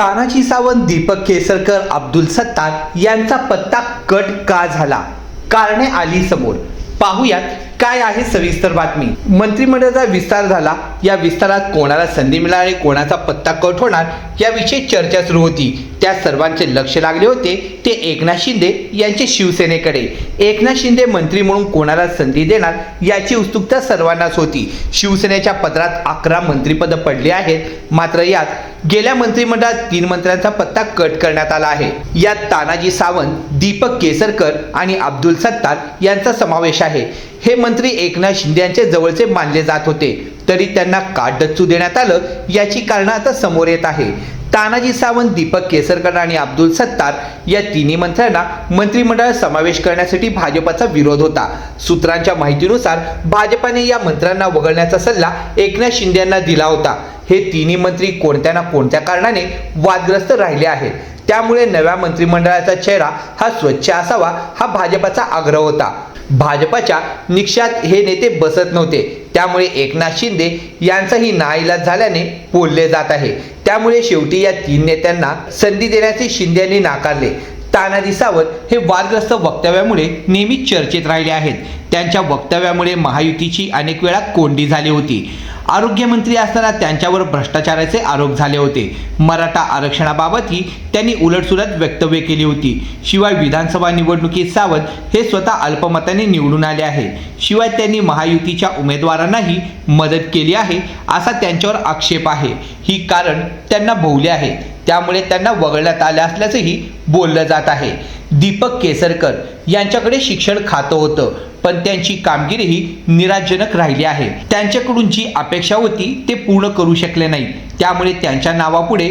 तानाजी सावंत दीपक केसरकर अब्दुल सत्तार यांचा पत्ता कट का झाला? कारणे आली समोर. पाहुयात काय आहे सविस्तर बातमी? मंत्रिमंडळाचा विस्तार झाला. या विस्तारात कोणाला संधी मिळाली आणि कोणाचा पत्ता कट होणार याविषयी चर्चा सुरू होती. त्या सर्वांचे लक्ष लागले होते. ते एकनाथ शिंदे यांचे शिवसेनेकडे. एकनाथ शिंदे मंत्री म्हणून कोणाला संधी देणार याची उत्सुकता सर्वांनाच होती. शिवसेनेच्या पदरात अकरा मंत्रिपद पडली आहेत. मात्र यात गेल्या मंत्रिमंडळात तीन मंत्र्यांचा पत्ता कट करण्यात आला आहे. यात तानाजी सावंत दीपक केसरकर आणि अब्दुल सत्तार यांचा समावेश आहे. हे मंत्री एकनाथ शिंदे यांचे जवळचे मानले जात होते. तरी त्यांना काट डच्चू देण्यात आलं? याची कारणं आता समोर येत आहे. तानाजी सावंत दीपक केसरकर आणि अब्दुल सत्तार या तिन्ही मंत्र्यांना मंत्रिमंडळात समावेश करण्यासाठी भाजपचा विरोध होता. सूत्रांच्या माहितीनुसार भाजपाने या मंत्र्यांना वगळण्याचा सल्ला एकनाथ शिंदे यांना दिला होता. हे तिन्ही मंत्री कोणत्या ना कोणत्या कारणाने वादग्रस्त राहिले आहेत? त्यामुळे नव्या मंत्रिमंडळाचा चेहरा हा स्वच्छ असावा हा भाजपाचा आग्रह होता. भाजपाच्या निक्षात हे नेते बसत नव्हते. त्यामुळे एकनाथ शिंदे यांचाही नाईलाज झाल्याने बोलले जात आहे. त्यामुळे शेवटी या तीन नेत्यांना संधी देण्याचे शिंदे यांनी नाकारले. तानाजी सावंत हे वादग्रस्त वक्तव्यामुळे नेहमी चर्चेत राहिले आहेत. त्यांच्या वक्तव्यामुळे महायुतीची अनेक वेळा कोंडी झाली होती. आरोग्यमंत्री असताना त्यांच्यावर भ्रष्टाचाराचे आरोप झाले होते. मराठा आरक्षणाबाबतही त्यांनी उलटसुलट वक्तव्य केली होती. शिवाय विधानसभा निवडणुकीत सावंत हे स्वतः अल्पमताने निवडून आले आहे. शिवाय त्यांनी महायुतीच्या उमेदवारांनाही मदत केली आहे असा त्यांच्यावर आक्षेप आहे. ही कारण त्यांना भोवले आहे. त्यामुळे त्यांना वगळण्यात आले असल्याचंही बोललं जात आहे. दीपक केसरकर यांच्याकडे शिक्षण खातं होतं पण त्यांची कामगिरीही निराजनक राहिली आहे. त्यांच्याकडून जी अपेक्षा होती ते पूर्ण करू शकले नाही. त्यामुळे त्यांच्या नावापुढे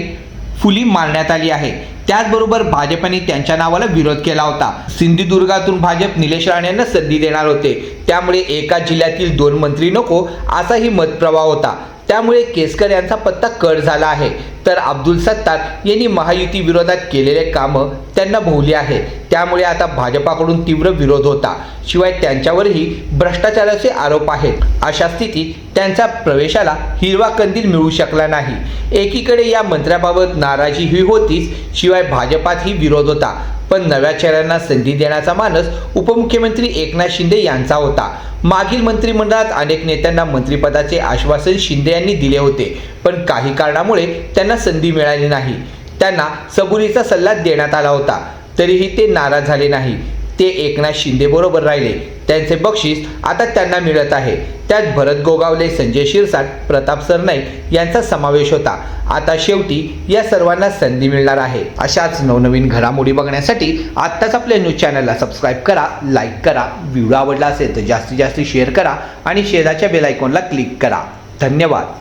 फुली मारण्यात आली आहे. त्याचबरोबर भाजपने त्यांच्या नावाला विरोध केला होता. सिंधुदुर्गातून भाजप निलेश राणेंना संधी देणार होते. त्यामुळे एका जिल्ह्यातील दोन मंत्री नको असाही मतप्रवाह होता. त्यामुळे केसकर यांचा पत्ता कट झाला आहे. तर अब्दुल सत्तार यांनी महायुती विरोधात केलेले कामं त्यांना भोवली आहे. त्यामुळे आता भाजपाकडून तीव्र विरोध होता. शिवाय त्यांच्यावरही भ्रष्टाचाराचे आरोप आहेत. अशा स्थितीत त्यांच्या प्रवेशाला हिरवा कंदील मिळू शकला नाही. एकीकडे या मंत्र्याबाबत नाराजी ही होतीच शिवाय भाजपातही विरोध होता. पण नव्या चेहऱ्यांना संधी देण्याचा मानस उपमुख्यमंत्री एकनाथ शिंदे यांचा होता. मागील मंत्रिमंडळात अनेक नेत्यांना मंत्रिपदाचे आश्वासन शिंदे यांनी दिले होते पण काही कारणामुळे त्यांना संधी मिळाली नाही. त्यांना सबुरीचा सल्ला देण्यात आला होता तरीही ते नाराज झाले नाही. ते एकनाथ शिंदे बरोबर राहिले. त्यांचे बक्षीस आता त्यांना मिळत आहे. त्यात भरत गोगावले संजय शिरसाट प्रताप सरनाईक यांचा समावेश होता. आता शेवटी या सर्वांना संधी मिळणार आहे. अशाच नवनवीन घडामोडी बघण्यासाठी आत्ताच आपल्या न्यूज चॅनलला सबस्क्राईब करा लाईक करा व्हिडिओ आवडला असेल तर जास्तीत जास्त शेअर करा आणि शेजारच्या बेल आयकॉनला क्लिक करा. धन्यवाद.